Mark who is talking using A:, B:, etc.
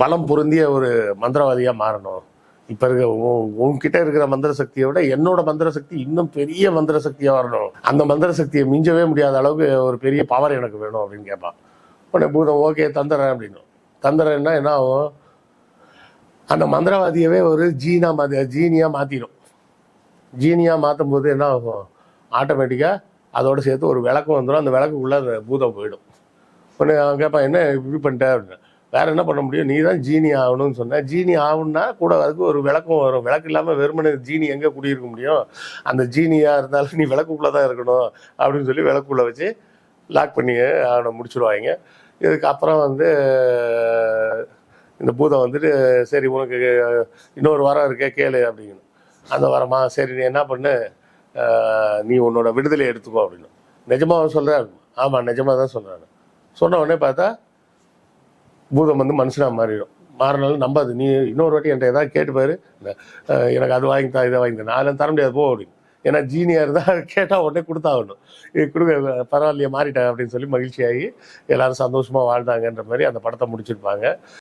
A: பலம் பொருந்திய ஒரு மந்திரவாதியாக மாறணும். இப்போ இருக்க உன் உன்கிட்ட இருக்கிற மந்திர சக்தியை விட என்னோட மந்திர சக்தி இன்னும் பெரிய மந்திர சக்தியாக வரணும். அந்த மந்திர சக்தியை மிஞ்சவே முடியாத அளவுக்கு ஒரு பெரிய பவர் எனக்கு வேணும் அப்படின்னு கேட்பான். உடனே பூதம் ஓகே தந்துடுறேன் அப்படின்னு. தந்துடுறேன்னா என்ன ஆகும்? அந்த மந்திரவாதியவே ஒரு ஜீனா மாற்றி ஜீனியாக மாற்றிடும் ஜீனியாக மாற்றும் போது என்ன ஆகும்? ஆட்டோமேட்டிக்காக அதோட சேர்த்து ஒரு விளக்கு வந்துடும் அந்த விளக்குக்குள்ளே அந்த பூதம் போயிடும். உடனே அவன் கேட்பான் என்ன இப்படி பண்ணிட்டேன் அப்படின்னு. வேற என்ன பண்ண முடியும்? நீ தான் ஜீனி ஆகணும்னு சொன்னேன் ஜீனி ஆகணும்னா கூட அதுக்கு ஒரு விளக்கம் வரும். விளக்கு இல்லாமல் வெறுமனே ஜீனி எங்கே குடியிருக்க முடியும்? அந்த ஜீனியாக இருந்தாலும் நீ விளக்குக்குள்ளே தான் இருக்கணும் அப்படின்னு சொல்லி விளக்குள்ளே வச்சு லாக் பண்ணி அவனை முடிச்சுடுவாங்க இதுக்கப்புறம் வந்து இந்த பூதம் வந்துட்டு சரி உனக்கு இன்னொரு வாரம் இருக்கே கேளு அப்படின்னு. அந்த வாரமா சரி நீ என்ன பண்ணு? நீ உன்னோட விடுதலை எடுத்துக்கோ அப்படின்னு. நிஜமாக சொல்கிறேன் ஆமாம் நிஜமாக தான் சொல்கிறேன் சொன்ன உடனே பார்த்தா பூதம் வந்து மனுஷனாக மாறிடும். மாறினாலும் நம்பாது. நீ இன்னொரு வாட்டி என்கிட்ட ஏதாவது கேட்டுப்பாரு. எனக்கு அது வாங்கி தா இதை வாங்கி தா. நான் தர முடியாது. போ அப்படின்னு ஏன்னா ஜீனியாக இருந்தால் கேட்டால் உடனே கொடுத்தாகணும். இது கொடுக்க பரவாயில்லையே மாறிட்டேன் அப்படின்னு சொல்லி மகிழ்ச்சியாகி எல்லாரும் சந்தோஷமாக வாழ்ந்தாங்கன்ற மாதிரி அந்த படத்தை முடிச்சிருப்பாங்க.